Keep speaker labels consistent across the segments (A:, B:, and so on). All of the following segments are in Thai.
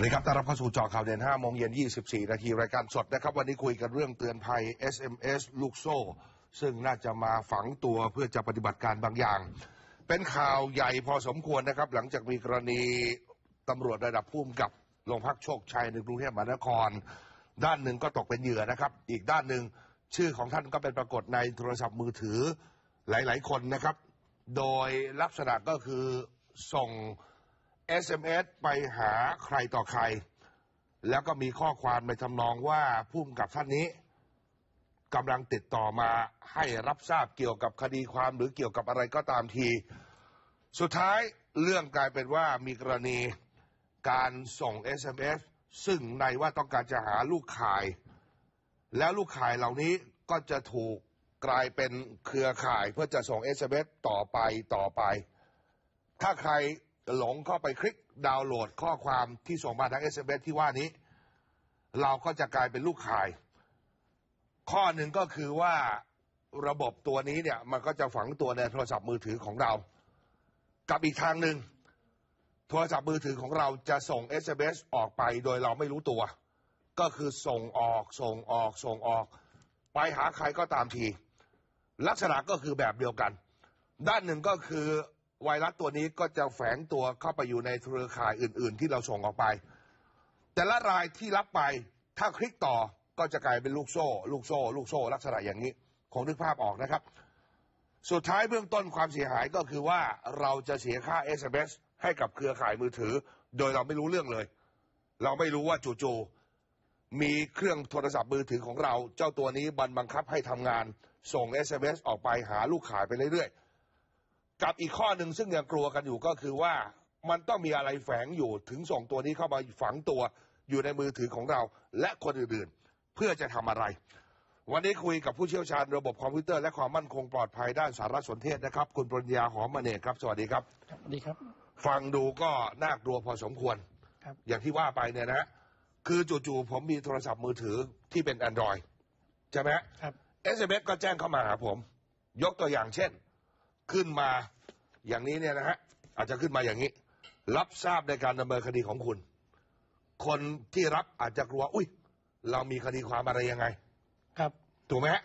A: วัสดีครับต้อนรับเข้าสู่เจอข่าวเด่น5โมงเย็น 24 นาทีรายการสดนะครับ วันนี้คุยกันเรื่องเตือนภัย SMS ลูกโซ่ ซึ่งน่าจะมาฝังตัวเพื่อจะปฏิบัติการบางอย่าง เป็นข่าวใหญ่พอสมควรนะครับ หลังจากมีกรณีตำรวจระดับผู้กำกับโรงพักโชคชัยในกรุงเทพมหานคร ด้านหนึ่งก็ตกเป็นเหยื่อนะครับ อีกด้านหนึ่งชื่อของท่านก็เป็นปรากฏในโทรศัพท์มือถือหลาย ๆ คนนะครับ โดยลักษณะก็คือส่ง SMS ไปหาใครต่อใคร แล้วก็มีข้อความในทำนองว่าผู้กำกับท่านนี้กำลังติดต่อมาให้รับทราบเกี่ยวกับคดีความหรือเกี่ยวกับอะไรก็ตามที สุดท้ายเรื่องกลายเป็นว่ามีกรณีการส่ง SMS ซึ่งในว่าต้องการจะหาลูกข่าย แล้วลูกข่ายเหล่านี้ก็จะถูกกลายเป็นเครือข่ายเพื่อจะส่ง SMS ต่อไปต่อไป ถ้าใคร หลงเข้าไปคลิกดาวน์โหลดข้อความที่ส่งมาทาง SMS ที่ว่านี้ เราก็จะกลายเป็นลูกข่าย ข้อหนึ่งก็คือว่าระบบตัวนี้เนี่ย มันก็จะฝังตัวในโทรศัพท์มือถือของเรา กับอีกทางหนึ่งโทรศัพท์มือถือของเราจะส่ง SMS ออกไปโดยเราไม่รู้ตัว ก็คือส่งออกส่งออกส่งออก ไปหาใครก็ตามที ลักษณะก็คือแบบเดียวกัน ด้านหนึ่งก็คือ ไวรัสตัวนี้ก็จะแฝงตัวเข้าไปอยู่ในเครือข่ายอื่น ๆ ที่เราส่งออกไป แต่ละรายที่รับไปถ้าคลิกต่อก็จะกลายเป็นลูกโซ่ ลูกโซ่ ลูกโซ่ ลักษณะอย่างนี้คงนึกภาพออกนะครับ สุดท้ายเบื้องต้นความเสียหายก็คือว่าเราจะเสียค่า SMS ให้กับเครือข่ายมือถือ โดยเราไม่รู้เรื่องเลย เราไม่รู้ว่าจู่ๆมีเครื่องโทรศัพท์มือถือของเรา เจ้าตัวนี้บันบังคับให้ทำงาน ส่ง SMS ออกไปหาลูกขายไปเรื่อยๆ กับอีกข้อหนึ่งซึ่งยังกลัวกันอยู่ก็คือว่ามันต้องมีอะไรแฝงอยู่ถึงส่งตัวนี้เข้ามาฝังตัวอยู่ในมือถือของเรา และคนอื่นๆ เพื่อจะทำอะไร วันนี้คุยกับผู้เชี่ยวชาญระบบคอมพิวเตอร์และความมั่นคงปลอดภัยด้านสารสนเทศนะครับ คุณปริญญาหอมมเนกครับ สวัสดีครับ
B: ครับสวัสดีครับ
A: ฟังดูก็น่ากลัวพอสมควร
B: ครับ
A: อย่างที่ว่าไปเนี่ยนะฮะคือจู่ๆผมมีโทรศัพท์มือถือที่เป็น Android ใช่ไหมฮะ
B: ครับ
A: SMS ก็แจ้งเข้ามาหาผม ยกตัวอย่างเช่น ขึ้นมา อย่างนี้เนี่ยนะฮะอาจจะขึ้นมาอย่างนี้ รับทราบในการดำเนินคดีของคุณ คนที่รับอาจจะกลัว อุ้ยเรามีคดีความอะไรยังไง
B: ครับ
A: ถูกไหมฮะ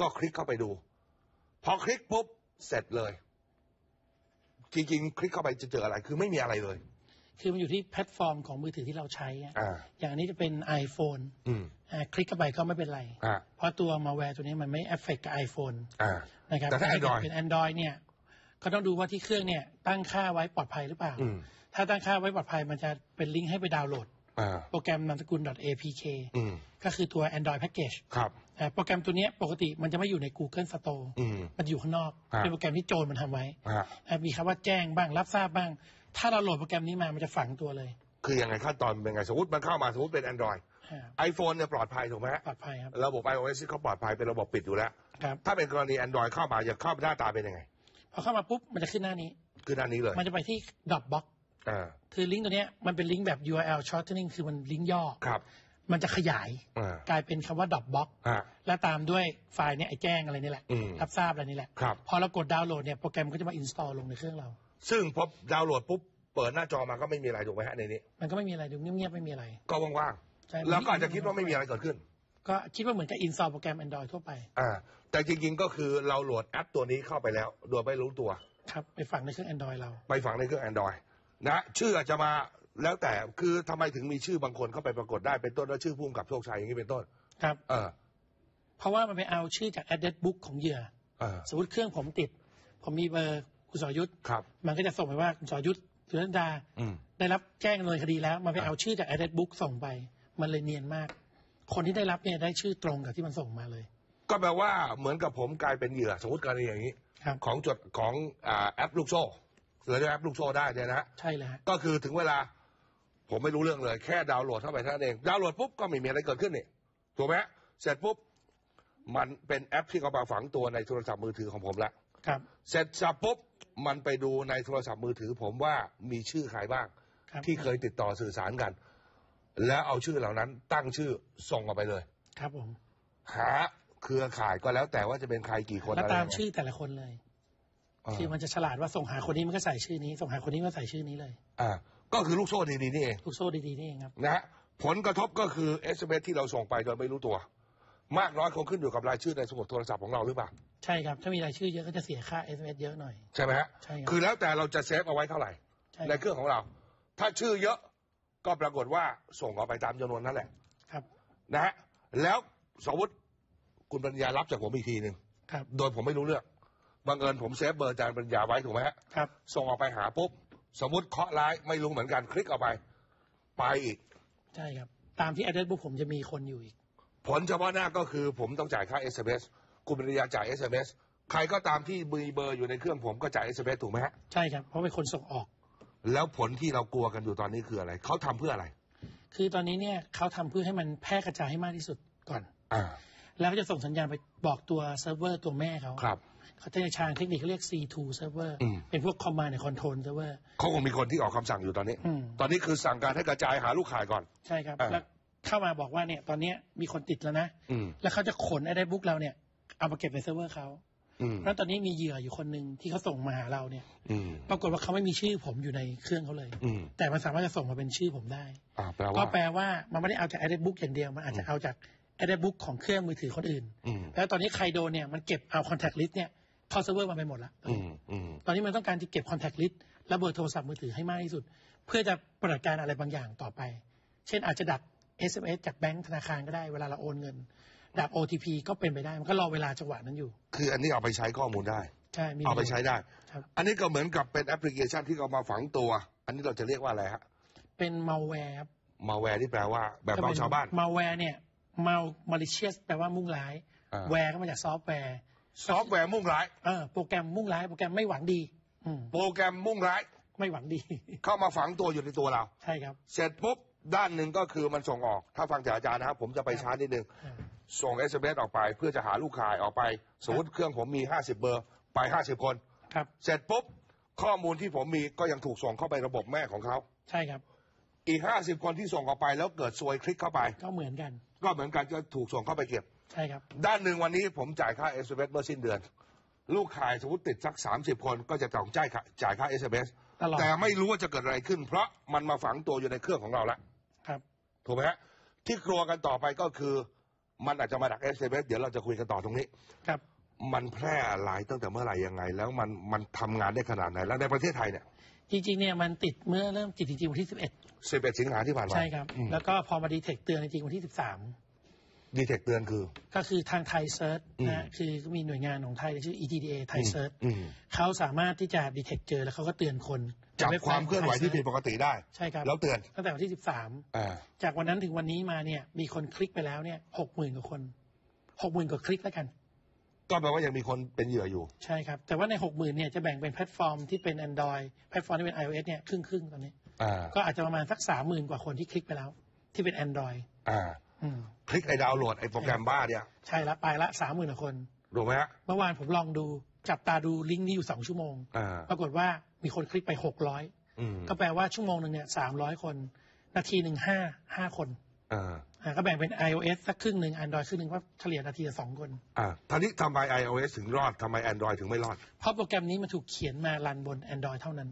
A: ก็คลิกเข้าไปดู พอคลิกปุ๊บเสร็จเลย จริงๆ คลิกเข้าไปจะเจออะไร คือไม่มีอะไรเลย
B: คือมันอยู่ที่แพลตฟอร์มของมือถือที่เราใช้อะ
A: อ่า
B: อย่างอันนี้จะเป็น iPhone
A: อืม
B: อ่าคลิกเข้าไปก็ไม่เป็นไร
A: อ่า
B: เพราะตัวมาแวร์ตัวนี้มันไม่เอฟเฟกกับ iPhone
A: อ่า
B: นะครับ
A: แต่ถ้า Android
B: เป็น Android เนี่ย ก็ต้องดูว่าที่เครื่องเนี่ยตั้งค่าไว้ปลอดภัยหรือเปล่า
A: อืม
B: ถ้าตั้งค่าไว้ปลอดภัยมันจะเป็นลิงก์ให้ไปดาวน์โหลด
A: อ่า
B: โปรแกรมนามสกุล .apk
A: อืม
B: ก็คือตัว Android Package
A: ครับ
B: อ่าโปรแกรมตัวเนี้ยปกติมันจะไม่อยู่ใน Google Store
A: อืม
B: มันอยู่ข้างนอก
A: ฮะ
B: เป็นโปรแกรมที่โจรมันทำไว้
A: ฮะ
B: อะมีคำว่าแจ้งบ้างรับทราบบ้าง ถ้าเราโหลดโปรแกรมนี้มามันจะฝังตัวเลย
A: คือยังไงขั้นตอนเป็นไง สมมติมันเข้ามาสมมติเป็น Android
B: อ่า
A: iPhone เนี่ยปลอดภัยถูกไหมฮะ
B: ปลอดภัยครับ
A: ระบบ iOS ที่เขาปลอดภัยเป็นระบบปิดอยู่แล้ว
B: ครับ
A: ถ้าเป็นกรณี Android เข้ามาจะเข้าหน้าตาเป็นยังไง
B: พอเข้ามาปุ๊บมันจะขึ้นหน้านี้
A: คือด้านนี้เลย
B: มันจะไปที่ Dropbox
A: อ่า
B: คือลิงก์ตัวเนี้ยมันเป็นลิงก์แบบ URL shortening คือมันลิงก์ย่อ
A: ครับ
B: มันจะขยาย
A: อ่าก
B: ลายเป็นคำว่า Dropbox
A: อ่า
B: และตามด้วยไฟล์เนี่ยไอ้แจ้งอะไรนี่แหละ
A: อืม
B: รับทราบอะไรนี่แหละ
A: ครับ
B: พอเรากดดาวน์โหลดเนี่ยโปรแกรมก็จะมา install ลงในเครื่องเรา
A: ซึ่งพอดาวน์โหลดปุ๊บเปิดหน้าจอมาก็ไม่มีอะไรถูกไหมฮะในนี้
B: มันก็ไม่มีอะไรดูเงียบๆไม่มีอะไร
A: ก็ว่าง
B: ใช่
A: ๆแล้วก็อาจจะคิดว่าไม่มีอะไรเกิดขึ้น
B: ก็คิดว่าเหมือนกับ install โปรแกรม Android ทั่วไป
A: อ่า แต่จริงๆก็คือเราโหลดแอปตัวนี้เข้าไปแล้ว โดยไม่รู้ตัว
B: ครับ ไปฝังในเครื่อง Android เรา
A: ไปฝังในเครื่อง Android นะชื่ออาจจะมาแล้วแต่คือทำไมถึงมีชื่อบางคนเข้าไปปรากฏได้เป็นต้นว่าชื่อพุ่มกับโชคชัยอย่างนี้เป็นต้น
B: ครับ
A: เออ
B: เพราะว่ามันไปเอาชื่อจาก address book ของเหยื่อ
A: เออ
B: สมมติเครื่องผมติด ผมมีเบอร์คุณสรยุทธ์
A: ครับ
B: มันก็จะส่งไปว่าคุณสรยุทธ์สุนันดา
A: อืม
B: ได้รับแจ้งดำเนินคดีแล้ว มันไปเอาชื่อจาก address book ส่งไป มันเลยเนียนมาก คนที่ได้รับเนี่ยได้ชื่อตรงกับที่มันส่งมาเลย
A: ก็แปลว่าเหมือนกับผมกลายเป็นเหยื่อสมมติกรณีอย่างนี้
B: ครับ
A: ของจดของอ่าแอปลูกโซ่หรือแอปลูกโซ่ได้เนี่ยนะฮะ
B: ใช่เลยฮะ
A: ก็คือถึงเวลา ผมไม่รู้เรื่องเลย แค่ดาวน์โหลดเข้าไปเท่านั้นเองดาวน์โหลดปุ๊บก็ไม่มีอะไรเกิดขึ้นนี่ถูกไหมฮะเสร็จปุ๊บมันเป็นแอปที่เขามาฝังตัวในโทรศัพท์มือถือของผมละ
B: ครับ
A: เสร็จสับปุ๊บมันไปดูในโทรศัพท์มือถือผมว่ามีชื่อใครบ้าง
B: ครับ
A: ที่เคยติดต่อสื่อสารกัน แล้วเอาชื่อเหล่านั้นตั้งชื่อส่งออกไปเลย
B: ครับผม
A: หาเครือข่ายก็แล้วแต่ว่าจะเป็นใครกี่คน
B: แล้ว
A: อะไร
B: ตาม
A: ยังไง
B: ชื่อแต่ละคนเลย
A: อ่า
B: คือมันจะฉลาดว่าส่งหาคนนี้มันก็ใส่ชื่อนี้ ส่งหาคนนี้ก็ใส่ชื่อนี้เลย
A: อ่า ก็คือลูกโซ่ดีๆนี่เอง
B: ลูกโซ่ดีๆนี่เองครับ
A: นะฮะผลกระทบก็คือ SMS ที่เราส่งไปโดยไม่รู้ตัว มากน้อยคงขึ้นอยู่กับรายชื่อในสมุดโทรศัพท์ของเราหรือเปล่า
B: ใช่ครับถ้ามีรายชื่อเยอะก็จะเสียค่า SMS เยอะหน่อย
A: ใช่ไหมฮะ
B: ใช่ครับ
A: คือแล้วแต่เราจะเซฟเอาไว้เท่าไหร่
B: ใช่
A: ในเครื่องของเรา ถ้าชื่อเยอะ ก็ปรากฏว่าส่งออกไปตามจำนวนนั่นแหละ
B: ครับ
A: นะฮะแล้วสมมติคุณปัญญารับจากผมอีกทีหนึ่ง
B: ครับ
A: โดยผมไม่รู้เรื่องบังเอิญผมเซฟเบอร์อาจารย์ปัญญาไว้ถูกไหมฮะ
B: ครับ
A: ส่งออกไปหาปุ๊บสมมติเคาะร้ายไม่รู้เหมือนกันคลิกออกไป ไปอีก
B: ใช่ครับ ตามที่ address book ผมจะมีคนอยู่อีก
A: ผลเฉพาะหน้าก็คือผมต้องจ่ายค่า SMS คุณปริยาจ่าย SMS ใครก็ตามที่มีเบอร์อยู่ในเครื่องผมก็จ่าย SMS ถูกไหมฮะ
B: ใช่ครับ เพราะเป็นคนส่งออก
A: แล้วผลที่เรากลัวกันอยู่ตอนนี้คืออะไร เขาทำเพื่ออะไร
B: คือตอนนี้เนี่ยเขาทำเพื่อให้มันแพร่กระจายให้มากที่สุดก่อน
A: อ่า
B: แล้วก็จะส่งสัญญาณไปบอกตัวเซิร์ฟเวอร์ตัวแม่เขา
A: ครับ
B: เขาจะในทางเทคนิคเขาเรียก C2 server
A: อืม
B: เป็นพวก command and control server
A: เขาคงมีคนที่ออกคำสั่งอยู่ตอนนี้
B: อืม
A: ตอนนี้คือสั่งการให้กระจายหาลูกขายก่อน
B: ใช่ครับ
A: อ่า
B: แล้วเข้ามาบอกว่าเนี่ยตอนเนี้ยมีคนติดแล้วนะ
A: อืม
B: แล้วเขาจะขนไอ้ได้บุ๊กเราเนี่ยเอามาเก็บในเซิร์ฟเวอร์เขา
A: อืม
B: แล้วตอนนี้มีเหยื่ออยู่คนหนึ่งที่เขาส่งมาหาเราเนี่ย
A: อืม
B: ปรากฏว่าเขาไม่มีชื่อผมอยู่ในเครื่องเขาเลย
A: อืม
B: แต่มันสามารถจะส่งมาเป็นชื่อผมได้
A: อ่าแปล
B: ก็
A: ว่า
B: แปลว่ามันไม่ได้เอาจาก address book อย่างเดียว มันอาจจะเอาจาก address book ของเครื่องมือถือคนอื่น
A: อืม
B: แล้วตอนนี้ใครโดนเนี่ยมันเก็บเอา contact list เนี่ยเข้าเซิร์ฟเวอร์มาไปหมดละ
A: อืมอืม
B: ตอนนี้มันต้องการที่เก็บ contact list และเบอร์โทรศัพท์มือถือให้มากที่สุด เพื่อจะปฏิบัติการอะไรบางอย่างต่อไป เช่นอาจจะดัก SMS จากแบงก์ธนาคารก็ได้เวลาเราโอนเงิน ดัก OTP ก็เป็นไปได้ มันก็รอเวลาจังหวะนั้นอยู่
A: คืออันนี้เอาไปใช้ข้อมูลได้
B: ใช่มี
A: เอาไปใช้ได้
B: ครับ
A: อันนี้ก็เหมือนกับเป็นแอปพลิเคชันที่เอามาฝังตัว อันนี้เราจะเรียกว่าอะไรฮะ
B: เป็น malware ครับ
A: มาแวร์ที่แปลว่า แบบเราชาวบ้าน
B: malware เนี่ย mal malicious แปลว่ามุ่งร้าย
A: อ่า
B: แวร์ก็มาจากซอฟต์แวร์
A: ซอฟต์แวร์มุ่งร้าย
B: เออโปรแกรมมุ่งร้าย โปรแกรมไม่หวังดีอืม
A: โปรแกรมมุ่งร้าย
B: ไม่หวังดี
A: เข้ามาฝังตัวอยู่ในตัวเรา
B: ใช่ครับ
A: เสร็จปุ๊บด้านหนึ่งก็คือมันส่งออก ถ้าฟังจากอาจารย์นะครับ ผมจะไปช้านิดนึง
B: อ่า
A: ส่ง SMS ออกไปเพื่อจะหาลูกค้ายออกไป สมมติเครื่องผมมี 50 เบอร์ไป 50 คน
B: ครับ
A: เสร็จปุ๊บ ข้อมูลที่ผมมีก็ยังถูกส่งเข้าไประบบแม่ของเขา
B: ใช่ครับ
A: อีก 50 คนที่ส่งออกไปแล้วเกิดซวยคลิกเข้าไป
B: ก็เหมือนกัน
A: ก็เหมือนกันจะถูกส่งเข้าไปเก็บ
B: ใช่ครับ
A: ด้านหนึ่งวันนี้ผมจ่ายค่า SMS เมื่อสิ้นเดือน ลูกขายสมมติติดสัก 30 คนก็จะต้องจ่ายค่าจ่ายค่า SMS
B: ตลอด
A: แต่ไม่รู้ว่าจะเกิดอะไรขึ้น เพราะมันมาฝังตัวอยู่ในเครื่องของเราแล้ว
B: ครับ
A: ถูกไหมฮะที่กลัวกันต่อไปก็คือ มันอาจจะมาดัก SMS เดี๋ยวเราจะคุยกันต่อตรงนี้
B: ครับ
A: มันแพร่หลายตั้งแต่เมื่อไหร่ยังไง แล้วมันมันทำงานได้ขนาดไหน แล้วในประเทศไทยเนี่ย
B: จริงๆเนี่ยมันติดเมื่อเริ่มติดจริงๆวันที่ 11
A: 11สิงหาที่ผ่านมา
B: ใช่ครับแล้วก็พอมาดีเทคเตือนจริงๆวันที่
A: ดีเทคเตือนคือ
B: 13 ก็คือทางไทยเซิร์ช
A: อืม
B: นะคือก็มีหน่วยงานของไทยชื่อ ETDA ไทยเซิร์ช
A: อืม
B: เขาสามารถที่จะดีเทคเจอแล้วเขาก็เตือนคน
A: จับ
B: ว็บไซต์
A: ความเคลื่อนไหวที่ผิดปกติได้
B: ใช่ครับ
A: แล้วเตือน
B: ตั้งแต่วันที่
A: อ่า
B: 13จากวันนั้นถึงวันนี้มาเนี่ย มีคนคลิกไปแล้วเนี่ย60,000กว่าคน60,000กว่าคลิกแล้วกัน
A: ก็แปลว่ายังมีคนเป็นเหยื่ออยู่
B: ใช่ครับ แต่ว่าใน60,000เนี่ยจะแบ่งเป็นแพลตฟอร์มที่เป็น Android แพลตฟอร์มที่เป็น iOS เนี่ยครึ่งครึ่งๆตอนนี้
A: อ่า
B: ก็อาจจะประมาณสัก30,000กว่าคนที่คลิกไปแล้ว ที่เป็น Android
A: อ่า
B: อืม
A: คลิกไอ้ดาวน์โหลดไอ้โปรแกรมบ้าเนี่ย
B: ใช่ละไปละสามหมื่นคน
A: ถูกไหมฮะ
B: เมื่อวานผมลองดู จับตาดูลิงก์นี้อยู่สองชั่วโมง
A: อ่า
B: ปรากฏว่ามีคนคลิกไปหกร้อย
A: อืม
B: ก็แปลว่าชั่วโมงหนึ่งเนี่ยสามร้อยคน นาทีหนึ่งห้าห้าคน
A: อ่า
B: อ่าก็แบ่งเป็น iOS สักครึ่งหนึ่ง Android ครึ่งหนึ่งก็เฉลี่ยนาทีละสองคน
A: อ่าท่านี้ทำไม iOS ถึงรอดทำไม Android ถึงไม่รอด
B: เพราะโปรแกรมนี้มันถูกเขียนมารันบน Android เท่านั้น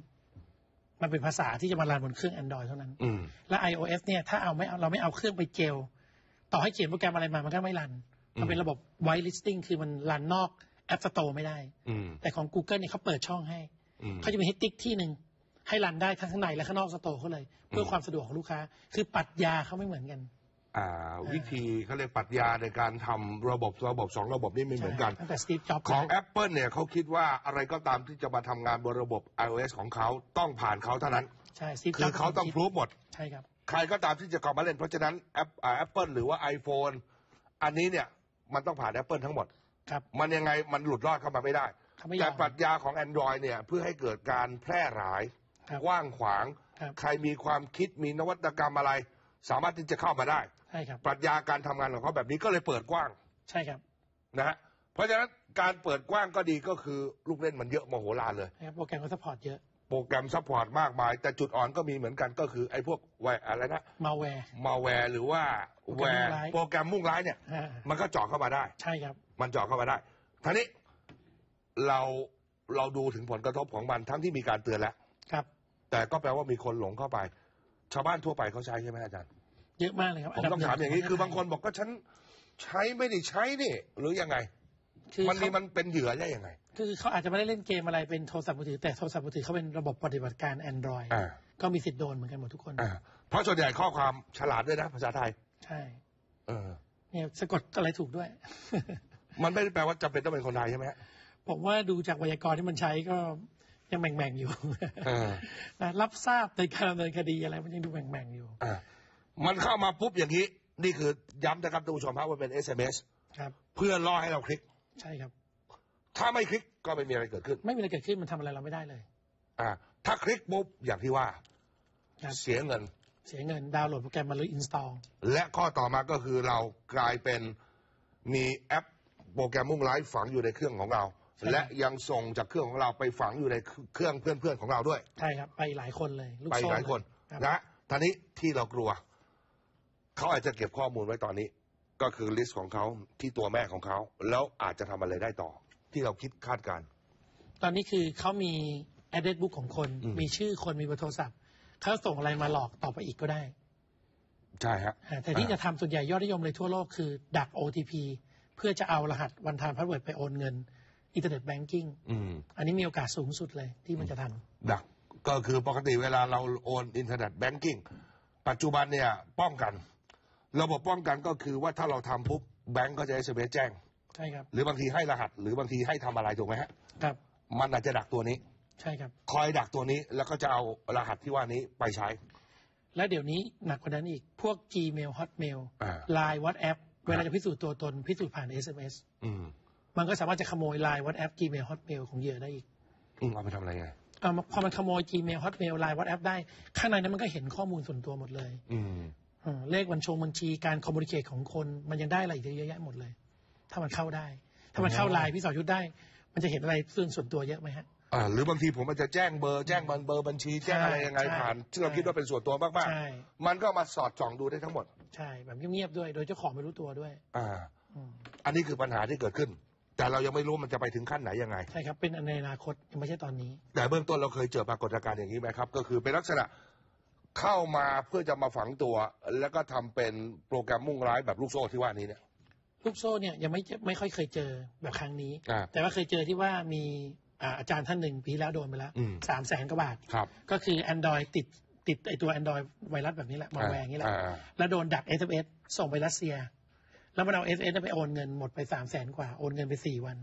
B: มันเป็นภาษาที่จะมารันบนเครื่อง Android เท่านั้น
A: อืม
B: และ iOS เนี่ยถ้าเอาไม่เอาเราไม่เอาเครื่องไปเจล ต่อให้เขียนโปรแกรมอะไรมามันก็ไม่รัน มันเป็นระบบ white listing คือมันรันนอก App Store ไม่ได้
A: อืม
B: แต่ของ Google เนี่ยเขาเปิดช่องให้
A: อืม
B: เขาจะมีให้ติ๊กที่หนึ่งให้รันได้ทั้งข้างในและข้างนอกสโตร์เขาเลย เพื่อความสะดวกของลูกค้า คือปรัดยาเขาไม่เหมือนกัน
A: อ่าวิธีเขาเรียกปรัชญาในการทำระบบระบบสองระบบนี้ไม่เหมือนกัน
B: ตั้งแต่ Steve Jobs
A: ของ Apple เนี่ยเขาคิดว่าอะไรก็ตามที่จะมาทำงานบนระบบ iOS ของเขาต้องผ่านเขาเท่านั้น
B: ใช่ Steve
A: คือ
B: Jobs
A: เขาต้องพรูฟหมด
B: ใช่ครับ
A: ใครก็ตามที่จะเข้ามาเล่นเพราะฉะนั้นแอปแอปเปิลหรือว่า iPhone อันนี้เนี่ยมันต้องผ่าน Apple ทั้งหมด
B: ครับ
A: มันยังไงมันหลุดรอดเข้ามาไม่ได้
B: เขาไม่ย
A: แต่
B: อม
A: ปรัชญาของ Android เนี่ยเพื่อให้เกิดการแพร่หลาย
B: ครับ
A: กว้างขวาง
B: ครับ
A: ใครมีความคิดมีนวัตกรรมอะไร สามารถที่จะเข้ามาได้
B: ใช่ครับ
A: ปรัชญาการทำงานของเขาแบบนี้ก็เลยเปิดกว้าง
B: ใช่ครับ
A: นะฮะเพราะฉะนั้นการเปิดกว้างก็ดีก็คือลูกเล่นมันเยอะมโหฬารเลย
B: นะครับโปรแกรมก็สปอร์ตเยอะ
A: โปรแกรมซัพพอร์ตมากมาย แต่จุดอ่อนก็มีเหมือนกันก็คือไอ้พวกไวอะไรนะ
B: malware
A: มาแวร์หรือว่า
B: โปร
A: แว
B: แกรมมุ่
A: ร์
B: งร้าย
A: โปรแกรมมุ่งร้ายเนี่ย
B: อ่า
A: มันก็เจาะเข้ามาได้
B: ใช่ครับ
A: มันเจาะเข้ามาได้ทีนี้เราเราดูถึงผลกระทบของมันทั้งที่มีการเตือนแล้ว
B: ครับ
A: แต่ก็แปลว่ามีคนหลงเข้าไป ชาวบ้านทั่วไปเขาใช้ใช่ไหมอาจารย์
B: เยอะมากเลยครับ
A: ผมต้องถามอย่างนี้
B: ดับห
A: คือบางคนบอกก็ฉันใช้ไม่ได้ใช้นี่หรือยังไง
B: คือ
A: มันมี
B: เขา
A: มันเป็นเหยื่อได้ยังไง
B: คือเขาอาจจะไม่ได้เล่นเกมอะไรเป็นโทรศัพท์มือถือแต่โทรศัพท์มือถือเขาเป็นระบบปฏิบัติการ Android
A: อ่า
B: ก็มีสิทธิ์โดนเหมือนกันหมดทุกคน
A: อ่าเพราะส่วนใหญ่ข้อความฉลาดด้วยนะภาษาไทย
B: ใช่
A: เออ
B: เนี่ยสะกดอะไรถูกด้วย
A: มันไม่ได้แปลว่าจำเป็นต้องเป็นคนไทยใช่ไหมฮะ
B: ผมว่าดูจากไวยากรณ์ที่มันใช้ก็ยังแบ่งๆอยู่
A: เออ
B: นะรับทราบในการดำเนินคดีอะไร มันยังดูแบ่งๆอยู่
A: อ่ามันเข้ามาปุ๊บอย่างนี้ นี่คือย้ำนะครับท่านผู้ชมครับว่าเป็น SMS
B: ครับ
A: เพื่อล่อให้เราคลิก
B: ใช่ครับ
A: ถ้าไม่คลิกก็ไม่มีอะไรเกิดขึ้น
B: ไม่มีอะไรเกิดขึ้นมันทำอะไรเราไม่ได้เลย
A: อ่า ถ้าคลิกปุ๊บอย่างที่ว่า
B: ครับ
A: เสียเงิน
B: เสียเงินดาวน์โหลดโปรแกรมมาหรืออินสตอล
A: และข้อต่อมาก็คือเรากลายเป็นมีแอปโปรแกรมมุ่งไลฟ์ฝังอยู่ในเครื่องของเรา และยังส่งจากเครื่องของเราไปฝังอยู่ในเครื่องเพื่อนๆของเราด้วย
B: ใช่ครับ ไปหลายคนเลยลูก
A: ไป
B: โซ่
A: หลายคน
B: ครับ
A: นะท่านี้ที่เรากลัว เขาอาจจะเก็บข้อมูลไว้ตอนนี้ ก็คือลิสต์ของเขาที่ตัวแม่ของเขา แล้วอาจจะทำอะไรได้ต่อ ที่เราคิดคาดการณ์
B: ตอนนี้คือเขามี address book ของคน
A: อืม
B: มีชื่อคนมีเบอร์โทรศัพท์เขาส่งอะไรมาหลอกต่อไปอีกก็ได้
A: ใช่ฮะ
B: อ่าแต่ที่จะทำส่วนใหญ่ยอดนิยมเลยทั่วโลกคือ ดัก OTP เพื่อจะเอารหัสวันทานพาสเวิร์ดไปโอนเงินอินเทอร์เน็ตแบงกิ้ง
A: อืม
B: อันนี้มีโอกาสสูงสุดเลยที่มันจะทำ
A: ดักก็คือปกติเวลาเราโอนอินเทอร์เน็ตแบงกิ้งปัจจุบันเนี่ยป้องกัน ระบบป้องกันก็คือว่าถ้าเราทำปุ๊บแบงก์ก็จะ SMS แจ้ง
B: ใช่ครับ
A: หรือบางทีให้รหัส หรือบางทีให้ทำอะไรถูกไหมฮะ
B: ครับ
A: มันอาจจะดักตัวนี้
B: ใช่ครับ
A: คอยดักตัวนี้แล้วก็จะเอารหัสที่ว่านี้ไปใช้
B: และเดี๋ยวนี้หนักกว่านั้นอีก พวก Gmail Hotmail
A: อ่า
B: Line WhatsApp เวลาจะพิสูจน์ตัวตนพิสูจน์ผ่าน SMS
A: อืม
B: มันก็สามารถจะขโมย Line WhatsApp Gmail Hotmail ของเหยื่อได้อีก
A: อืมเอาไปทำอะไรไง
B: เอามาพอมันขโมย Gmail Hotmail Line WhatsApp ได้ ข้างในนั้นมันก็เห็นข้อมูลส่วนตัวหมดเลย
A: อืม
B: อืม เลขบัญชงบัญชีการคอมมูนิเคชของคนมันยังได้อะไรอีกเยอะแยะหมดเลย ถ้ามันเข้าได้ ถ้ามันเข้าไลน์พี่สอยุทธได้ มันจะเห็นอะไรส่วนส่วนตัวเยอะไหมฮะ
A: อ่าหรือบางทีผมอาจจะแจ้งเบอร์แจ้งเบอร์บัญชีแจ้งอะไรยังไง
B: ใช่
A: ผ่านซึ่งเราคิดว่าเป็นส่วนตัวมาก
B: ใช่
A: ๆมันก็มาสอดส่องดูได้ทั้งหมด
B: ใช่แบบเงียบๆด้วย โดยเจ้าของไม่รู้ตัวด้วย
A: อ่า
B: อืม
A: อันนี้คือปัญหาที่เกิดขึ้น แต่เรายังไม่รู้มันจะไปถึงขั้นไหนยังไง
B: ใช่ครับเป็นในอนาคตยังไม่ใช่ตอนนี้
A: แต่เบื้องต้นเราเคยเจอปรากฏการณ์อย่างนี้ไหมครับ ก็คือเป็นลักษณะ เข้ามาเพื่อจะมาฝังตัว แล้วก็ทำเป็นโปรแกรมมุ่งร้ายแบบลูกโซ่ที่ว่านี้เนี่ย
B: ลูกโซ่เนี่ยยังไม่เจอไม่ค่อยเคยเจอแบบครั้งนี้
A: อ่า
B: แต่ว่าเคยเจอที่ว่ามีอ่าอาจารย์ท่านหนึ่งปีที่แล้วโดนไปแล้ว
A: อืม
B: สามแสนกว่าบาท
A: ครับ
B: ก็คือ Android ติดติดไอตัว Android ไวรัสแบบนี้แหละ มาแวร์อย่างนี้แหละ
A: อ่า
B: แล้วโดนดัก SMS ส่งไปรัสเซีย แล้วมันเอา SMS ไปโอนเงินหมดไปสามแสนกว่า โอนเงินไปสี่วัน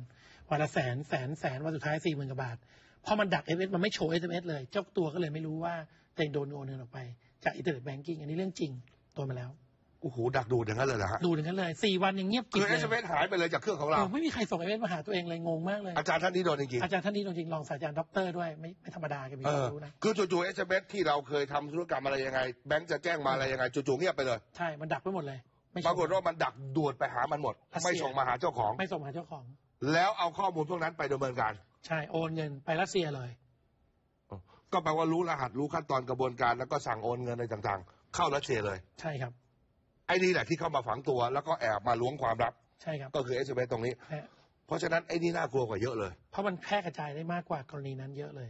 B: วันละแสนแสนแสนวันสุดท้ายสี่หมื่นกว่าบาท พอมันดัก SMS มันไม่โชว์ SMS เลย เจ้าตัวก็เลยไม่รู้ว่า ตัวเองโดนโอนเงินออกไป จากอินเทอร์เน็ตแบงกิ้งอันนี้เรื่องจริงโดนมาแล้ว
A: โอ้โหดักดูดอย่างนั้นเลยเหรอฮะ
B: ดูถึงนั้นเลยสี่วันยังเงียบกริ
A: คื
B: บ
A: อ
B: เลย
A: SMS หายไปเลยจากเครื่องของ
B: เอ
A: เรา
B: อไม่มีใครส่ง SMS มาหาตัวเองเลยงงมากเลย
A: อาจารย์ท่านนี้โดนจริง
B: อาจารย์ท่านนี้จริงๆรองศาสตราจารย์ด็อกเตอร์ด้วยไม่ไม่ธรรมดาแกมี
A: ๆเอ
B: ควา
A: อ
B: มรู้นะ
A: คือจู่ๆ SMS ที่เราเคยทำธุรกรรมอะไรยังไง แบงค์จะแจ้งมาอะไรยังไงจู่ๆเงียบไปเลย
B: ใช่มันดักไปหมดเลยไม่โช
A: ปรากฏว่ามันดักดูดไปหามันหมด
B: รัสเซีย
A: ไม่ส่งมาหาเจ้าของ
B: ไม่ส่งมาหาเจ้าของ
A: แล้วเอาข้อมูลพวกนั้นไปดำเนินการ
B: ใช่โอนเงินไปรัสเซียเลย
A: ก็แปลว่ารู้รหัสรู้ขั้นตอนกระบวนการแล้วก็สั่งโอนเงินอะไรต่างๆ เข้ารัสเซียเลย
B: ใช่ครับ
A: ไอ้นี่แหละที่เข้ามาฝังตัวแล้วก็แอบมาล้วงความลับ
B: ใช่ครับ
A: ก็คือ SMS ตรงนี้
B: ฮะ
A: เพราะฉะนั้นไอ้นี่น่ากลัวกว่าเยอะเลย
B: เพราะมันแพร่กระจายได้มากกว่ากรณีนั้นเยอะเลย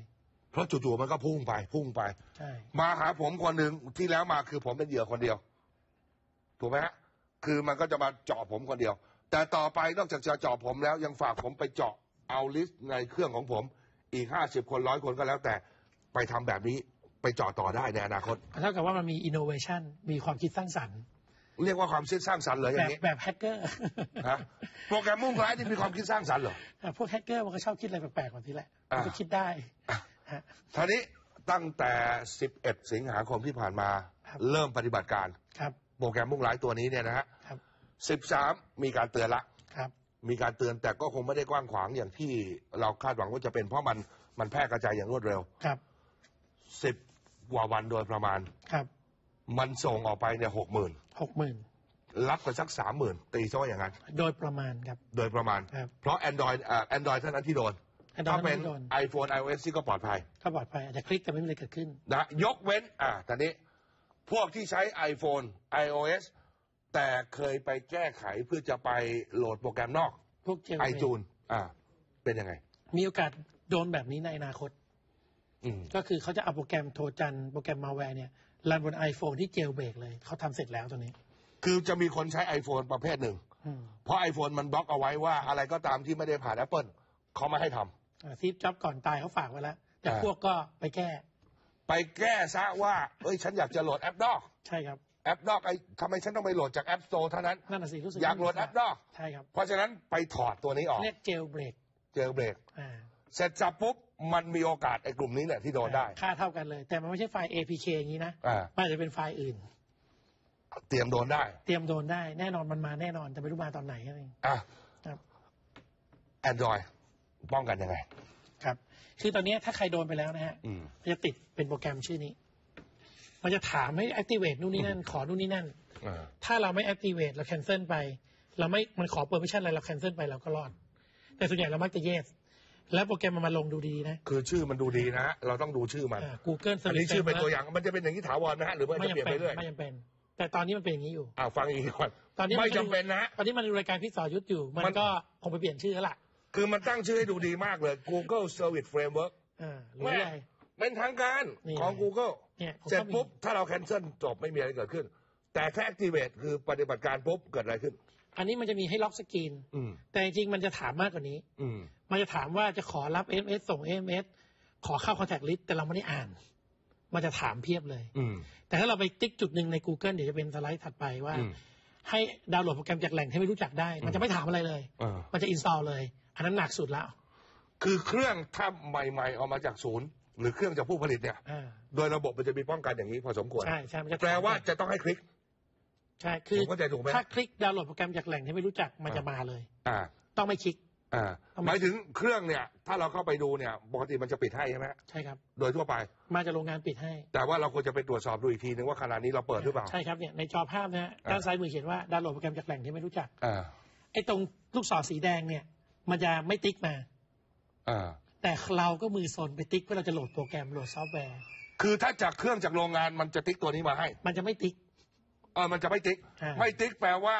A: เพราะจู่ๆมันก็พุ่งไป พุ่งไป
B: ใช่
A: มาหาผมคนหนึ่งที่แล้วมาคือผมเป็นเหยื่อคนเดียว ถูกไหมฮะคือมันก็จะมาเจาะผมคนเดียว แต่ต่อไปนอกจากจะเจาะผมแล้วยังฝากผมไปเจาะเอาลิสต์ในเครื่องของผมอีกห้าสิบคนร้อยคนก็แล้วแต่ ไปทำแบบนี้ไปเจาะต่อได้ในอนาคต
B: เท่ากับว่ามันมีอินโนเวชันมีความคิดสร้างสรรค์
A: เรียกว่าความคิดสร้างสรรค์เลยอ
B: แบ
A: ย่า
B: บ
A: งนี้
B: แบบแฮกเกอร์
A: ฮะโปรแกรมมุ่งร้ายนี่มีความคิดสร้างสรรค์เหรอ
B: พวกแฮกเกอร์มันก็ชอบคิดอะไรแปลกๆแบบนี้แหละ
A: อ่ามั
B: มันก็คิดได้ฮะ
A: ทีนี้ตั้งแต่ 11 สิงหาคมที่ผ่านมา
B: ครับ
A: เริ่มปฏิบัติการ
B: ครับ
A: โปรแกรมมุ่งร้ายตัวนี้เนี่ยนะฮะ
B: ครับ
A: 13 มีการเตือนละ
B: ครับ
A: มีการเตือนแต่ก็คงไม่ได้กว้างขวางอย่างที่เราคาดหวังว่าจะเป็นเพราะมันมันแพร่กระจายอย่างรวดเร็ว
B: ครับ
A: สิบกว่าวันโดยประมาณ
B: ครับ
A: มันส่งออกไปเนี่ยหกหมื่น
B: หกหมื่น
A: รับไปสักสามหมื่นตีซะว่าอย่างนั้น
B: โดยประมาณครับ
A: โดยประมาณ
B: ครับ
A: เพราะ Android อ่า Android เท่านั้นที่โดน
B: อันดั
A: ถ้า
B: บ
A: เป็น
B: ไม่โดน
A: iPhone iOS ที่ก็ปลอดภัย
B: ก็ปลอดภัยอาจจะคลิกแต่ไม่มีอะไรเกิดขึ้น
A: นะยกเว้น อ่าแต่นี้ พวกที่ใช้ iPhone iOS แต่เคยไปแก้ไขเพื่อจะไปโหลดโปรแกรมนอก
B: พวกเจล
A: ไอจูนอ่าเป็นยังไง
B: มีโอกาสโดนแบบนี้ในอนาคต
A: อืม
B: ก็คือเขาจะเอาโปรแกรมโทรจันโปรแกรมมาแวร์เนี่ยรันบน iPhone ที่เจลเบรกเลย เขาทำเสร็จแล้วตัวนี้
A: คือจะมีคนใช้ iPhone ประเภทหนึ่ง
B: อืม
A: เพราะ iPhone มันบล็อกเอาไว้ว่าอะไรก็ตามที่ไม่ได้ผ่าน Apple เขาไม่ให้ทำ
B: อ่าซีฟจ็อบก่อนตายเขาฝากไว้แล้ว แต่
A: อ่า
B: พวกก็ไปแก้
A: ไปแก้ซะว่า เอ้ย ฉันอยากจะโหลดแอปดอก
B: ใช่ครับ
A: แอปดอกไอ้ทำไมฉันต้องไปโหลดจาก App Store เท่านั้น
B: นั่นน่ะสิรู้สึก
A: อยากโหลดแอปดอก
B: ใช่ครับ
A: เพราะฉะนั้นไปถอดตัวนี้ออก
B: เรียกเจลเบรก
A: เจอเบรก
B: อ่า
A: เสร็จสับปุ๊บ มันมีโอกาสไอ้กลุ่มนี้เนี่ยที่โดนได้
B: ค่าเท่ากันเลย แต่มันไม่ใช่ไฟล์ APK อย่างนี้นะ
A: อ่า
B: มันอาจจะเป็นไฟล์อื่น
A: เตรียมโดนได้
B: เตรียมโดนได้แน่นอนมันมาแน่นอนแต่ไม่รู้มาตอนไหนแค่นั้นเอง
A: อะ
B: ครับ
A: Android ป้องกันยังไง
B: ครับ คือตอนนี้ถ้าใครโดนไปแล้วนะฮะ
A: อืม
B: มันจะติดเป็นโปรแกรมชื่อนี้ มันจะถามให้ activate นู่นนี่นั่น ขอนู่นนี่นั่น
A: อ่า
B: ถ้าเราไม่ activate เรา cancel ไป เราไม่มันขอ permission อะไรเรา cancel ไปเราก็รอด แต่ส่วนใหญ่เรามักจะ yes แล้วโปรแกรมมันมาลงดูดีนะ
A: คือชื่อมันดูดีนะฮะเราต้องดูชื่อมัน
B: อ่า Google
A: อันนี้
B: Service
A: ชื่อเป็นตัว
B: Framework
A: อย่างมันจะเป็นอย่างนี้ถาวรนะฮะหรือว่า
B: ไม่
A: จะเปลี่ยน
B: จำเป็
A: ไป
B: น
A: เรื่อย
B: ไม่จำเป็น แต่ตอนนี้มันเป็นอย่างนี้อยู่
A: อ่าฟังอีกทีก่อน
B: ตอนนี้
A: ไม่จำเป็นนะฮะ
B: ตอนนี้มันดูรายการพี่สอยุทธอยู่มัน
A: มัน
B: ก็คงไปเปลี่ยนชื่อแล้วล่ะ
A: คือมันตั้งชื่อให้ดูดีมากเลย Google Service Framework
B: อ่าหรือ
A: แม่
B: อะไร
A: เป็นทางการ
B: นี่
A: ของ
B: ไง
A: Google
B: เนี่ยผม
A: เสร็จ
B: ก็มี
A: ปุ๊บถ้าเรา cancel จบไม่มีอะไรเกิดขึ้น แต่ถ้า activate คือปฏิบัติการปุ๊บเกิดอะไรขึ้น
B: อันนี้มันจะมีให้ล็อกสกรีน
A: อืม
B: แต่จริงๆมันจะถามมากกว่านี้
A: อืม
B: มันจะถามว่าจะขอรับ SMS ส่ง SMS ขอเข้า contact list แต่เราไม่ได้อ่าน มันจะถามเพียบเลย
A: อืม
B: แต่ถ้าเราไปติ๊กจุดหนึ่งใน Google เดี๋ยวจะเป็นสไลด์ถัดไปว่า
A: อืม
B: ให้ดาวน์โหลดโปรแกรมจากแหล่งที่ไม่รู้จักได้ มันจะไม่ถามอะไรเลย
A: อ่า
B: มันจะอินสตอลเลย อันนั้นหนักสุดแล้ว
A: คือเครื่องถ้าใหม่ ๆ ออกมาจากศูนย์หรือเครื่องจากผู้ผลิตเนี่ย
B: อ่า
A: โดยระบบมันจะมีป้องกันอย่างนี้พอสมควร
B: ใช่ใช่มันจะถม
A: แปลว่าจะต้องให้คลิก
B: ใช่คือ
A: ผมเข้าใจถูกไหม
B: ถ้าคลิกดาวน์โหลดโปรแกรมจากแหล่งที่ไม่รู้จักมันจะมาเลย
A: อ่า
B: ต้องไม่คลิก
A: อ่า
B: ทำไม
A: หมายถึงเครื่องเนี่ย ถ้าเราเข้าไปดูเนี่ย ปกติมันจะปิดให้ใช่ไหม
B: ใช่ครับ
A: โดยทั่วไป
B: มาจากโรงงานปิดให้
A: แต่ว่าเราควรจะไปตรวจสอบดูอีกทีนึงว่าขณะนี้เราเปิดหรือเปล่า
B: ใช่ครับเนี่ยในจอภาพนะฮะ
A: อ่า
B: ด้านซ้ายมือเขียนว่าดาวน์โหลดโปรแกรมจากแหล่งที่ไม่รู้จัก
A: อ่า
B: ไอ้ตรงลูกศรสีแดงเนี่ย มันจะไม่ติ๊กมา
A: อ่า
B: แต่เราก็มือโซนไปติ๊กเพื่อเราจะโหลดโปรแกรมโหลดซอฟต์แวร์
A: คือถ้าจากเครื่องจากโรงงานมันจะติ๊กตัวนี้มาให้
B: มันจะไม่ติ๊ก
A: เออมันจะไม่ติ๊ก
B: อ่า
A: ไม่ติ๊กแปลว่า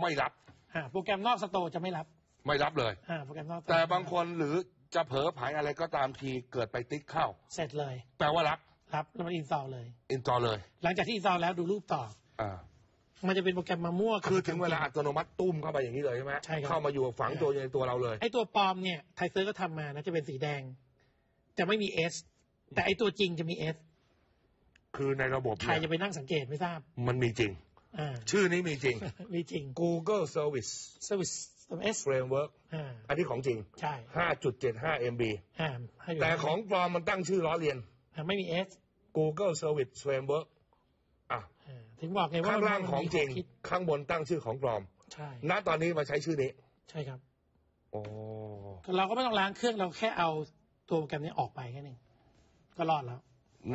A: ไม่รับ
B: อ่าโปรแกรมนอกสโตร์จะไม่รับ
A: ไม่รับเลย
B: อ่าโปรแกรมนอกสโร์
A: แต่บางคนหรือจะเผลอผายอะไรก็ตามทีเกิดไปติ๊กเข้า
B: เสร็จเลย
A: แปลว่ารับ
B: รับแล้วมันอินสตอลเลย
A: อินสตอลเลย
B: หลังจากที่อินสตอลแล้วดูรูปต่อ
A: อ่า
B: มันจะเป็นโปรแกรมมามั่วกับ
A: คือถึงเวลาอัตโนมัติตุ้มเข้าไปอย่างนี้เลยใช่ไหม
B: ใช่ครับ
A: เข้ามาอยู่ฝังตัวอยู่ในตัวเราเลย
B: ไอ้ตัวปลอมเนี่ยไทเซอร์ก็ทำมานะจะเป็นสีแดง จะไม่มีเอสแต่ไอ้ตัวจริงจะมีเอส
A: คือในระบบ
B: ใคร
A: เนี่ย
B: จะไปนั่งสังเกตไม่ทราบ
A: มันมีจริง
B: อ่า
A: ชื่อนี้มีจริง
B: มีจริง
A: Google Service
B: Service ตัวเอส
A: Framework
B: อ่า
A: อันนี้ของจริง
B: ใช่
A: 5.75 MB
B: อ่าให้อยู่
A: แต่ของปลอมมันตั้งชื่อล้อเลียน
B: อ่าไม่มีเอส
A: Google Service Framework อะ
B: ถึงบอกไงว่า
A: ข้างล่างของจริง
B: มันมีข้คิด
A: ข้างบนตั้งชื่อของปลอม
B: ใช่
A: ณตอนนี้มาใช้ชื่อนี้
B: ใช่ครับ
A: โอ้
B: เราก็ไม่ต้องล้างเครื่องเราแค่เอาตัวโปรแกรมนี้ออกไปแค่นั้นเองก็รอดแล้ว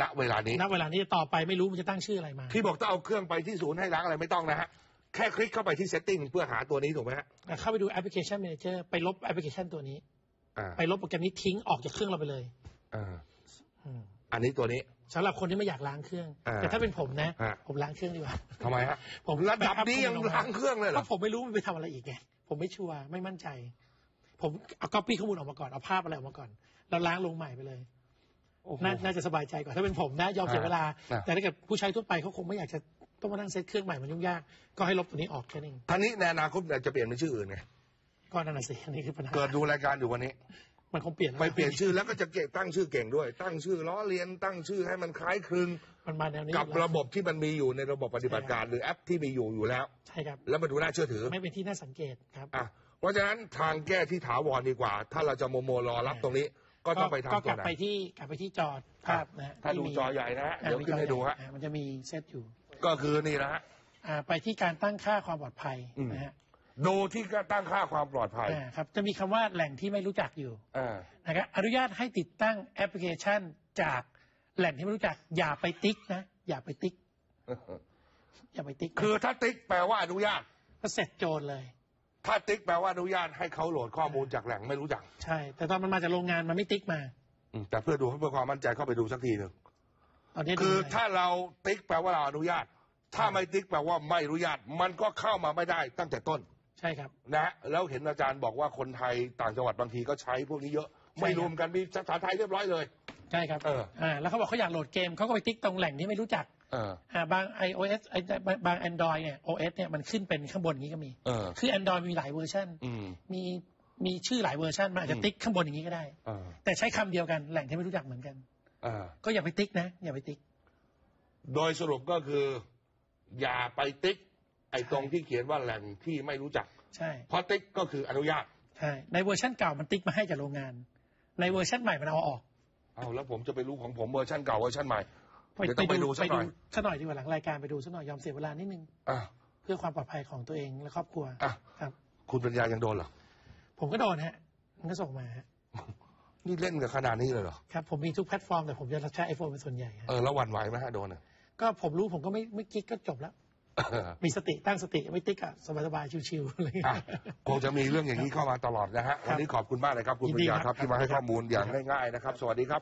A: ณเวลานี้
B: ณเวลานี้ต่อไปไม่รู้มันจะตั้งชื่ออะไรมา
A: ที่บอกต้องเอาเครื่องไปที่ศูนย์ให้ล้างอะไรไม่ต้องนะฮะแค่คลิกเข้าไปที่ setting เพื่อหาตัวนี้ถูกไหมฮะ
B: แต่เข้าไปดูแอปพลิเคชัน Manager ไปลบแอปพลิเคชันตัวนี้
A: อ่า
B: ไปลบโปรแกรมนี้ทิ้งออกจากเครื่องเราไปเลย
A: อ่า
B: อืม
A: อันนี้ตัวนี้
B: สำหรับคนที่ไม่อยากล้างเครื่อง
A: อ่า
B: แต่ถ้าเป็นผมนะ
A: ฮะ
B: ผมล้างเครื่องดีกว่า
A: ทำไมฮะ
B: ผม
A: ระดับนี้ยังล้างเครื่องเลยเหร
B: เพ
A: อ
B: ราะผมไม่รู้มันไปทำอะไรอีกไงผมไม่ชัวร์ไม่มั่นใจ ผมเอาก๊อปปี้ข้อมูลออกมาก่อนเอาภาพอะไรออกมาก่อนแล้วล้างลงใหม่ไปเลย
A: โอ้โห
B: นาน่าจะสบายใจกว่าถ้าเป็นผมนะยอมเสียเวลา
A: อ่า
B: แต่ถ้าเกิดผู้ใช้ทั่วไปเขาคงไม่อยากจะต้องมานั่งเซตเครื่องใหม่มันยุ่งยากก็ให้ลบตัวนี้ออกแค่นั้นเอง
A: ท่านี้ในอนาคตเนี่ยจะเปลี่ยนเป็นชื่ออื่นไง
B: ก็นั่นน่ะสิอันนี้คือปัญหา
A: เกิดดูรายการอยู่วันนี้
B: มันคงเปลี่ยนแล้ว
A: ไปเปลี่ยนชื่อแล้วก็จะเก่งตั้งชื่อเก่งด้วย ตั้งชื่อล้อเลียนตั้งชื่อให้มันคล้ายคลึง
B: มันมาแนวนี้
A: กับ
B: อยู่แล้ว
A: ระบบที่มันมีอยู่ในระบบปฏิบัติการหรือแอปที่มีอยู่อยู่แล้ว
B: ใช่ครับ
A: แล้วมันดูน่าเชื่อถือ
B: ไม่เป็นที่น่าสังเกตครับ
A: อะเพราะฉะนั้นทางแก้ที่ถาวรดีกว่า ถ้าเราจะโมโมรอรับตรงนี้ ก็ต้องไปทำ
B: ก็
A: ตั
B: ก
A: ว
B: ลับ
A: ไหน
B: ไปที่กลับไปที่จอภาพนะฮะ
A: ถ้าดู
B: ที่มี
A: จอใหญ่นะฮะ
B: อ่า
A: เดี๋ยวขึ้นให้ดูฮะ
B: อ่ามันจะมีเซตอยู่
A: ก็คือนี่นะฮะ
B: อ่าไปที่การตั้งค่าความปลอดภัย
A: อืม
B: นะฮะ
A: ดูที่ตั้งค่าความปลอดภัย
B: อ่าครับจะมีคำว่าแหล่งที่ไม่รู้จักอยู่
A: อ่า
B: นะครับอนุญาตให้ติดตั้งแอปพลิเคชันจากแหล่งที่ไม่รู้จัก อย่าไปติ๊กนะ อย่าไปติ๊ก อย่าไปติ๊กนะ
A: คือถ้าติ๊กแปลว่าอนุญาต
B: ก็เสร็จโจรเลย
A: ถ้าติ๊กแปลว่าอนุญาตให้เขาโหลดข้อมูลจากแหล่งไม่รู้จัก
B: ใช่ แต่ตอนมันมาจากโรงงานมันไม่ติ๊กมา
A: อืมแต่เพื่อดูเพื่อความมั่นใจเข้าไปดูสักทีหนึ่ง
B: ตอนนี้
A: คือ
B: ดูเลย
A: ถ้าเราติ๊กแปลว่าเราอนุญาต ถ้าไม่ติ๊กแปลว่าไม่อนุญาต มันก็เข้ามาไม่ได้ตั้งแต่ต้น
B: ใช่ครับ
A: นะแล้วเห็นอาจารย์บอกว่าคนไทยต่างจังหวัดบางทีก็ใช้พวกนี้เยอะ
B: ใช่
A: ไม่รวมกันมีภาษาไทยเรียบร้อยเลย
B: ช่ครับ
A: เออ
B: อ่าแล้วเขาบอกเขาอยากโหลดเกมเขาก็ไปติ๊กตรงแหล่งที่ไม่รู้จัก
A: เออ
B: อ่า บาง iOS ไอ้บางบาง Android เนี่ย OS เนี่ยมันขึ้นเป็นข้างบนอย่างนี้ก็มี
A: เออ
B: คือ Android มีหลายเวอร์ชัน
A: อืม
B: มีมีชื่อหลายเวอร์ชันมันอาจจะ
A: อืม
B: ติ๊กข้างบนอย่างนี้ก็ได้
A: เออ
B: แต่ใช้คำเดียวกันแหล่งที่ไม่รู้จักเหมือนกัน
A: เออ
B: ก็อย่าไปติ๊กนะ อย่าไปติ๊ก
A: โดยสรุปก็คือ อย่าไปติ๊ก ไอ้ตรงที่เขียนว่าแหล่งที่ไม่รู้จัก
B: ใช่
A: เพราะติ๊กก็คืออนุญาต
B: ใช่ในเวอร์ชันเก่ามันติ๊กมาให้จากโรงงาน ในเวอร์ชันใหม่มันเอาออก
A: เอาแล้วผมจะไปรู้ของผมเวอร์ชันเก่าเวอร์ชันใหม่
B: ไป
A: เดี๋ยวต้องไปดูสักหน่อย
B: สักหน่อยดีกว่าหลังรายการไปดูสักหน่อยยอมเสียเวลานิดนึง
A: อะ
B: เพื่อความปลอดภัยของตัวเองและครอบครัว
A: อะ
B: ครับ
A: คุณปัญญายังโดนเหรอ
B: ผมก็โดนฮะ มันก็ส่งมาฮะ
A: นี่เล่นกับขนาดนี้เลยเหรอ
B: ครับผมมีทุกแพลตฟอร์มแต่ผมจะใช้ไอโฟนเป็นส่วนใหญ่ฮะ
A: เออแล้วหวันไหวไหมฮะโดนอะ
B: ก็ผมรู้ผมก็ไม่ไม่กิ๊กก็จบแล้วมีสติตั้งสติไม่ติ๊กอะสบายๆชิวๆอะไรอย่าง
A: อะ
B: เงี้ย
A: คงจะมีเรื่องอย่างนี้เข้ามาตลอดนะฮะวันนี้ขอบคุณมากเลยครับคุณ
B: ยิน
A: ปั
B: ดี
A: ญญา
B: ครับ
A: ครับที่มาให้
B: ครับ
A: ข้อมูลอย่างง่ายๆนะครับ สวัสดีครับ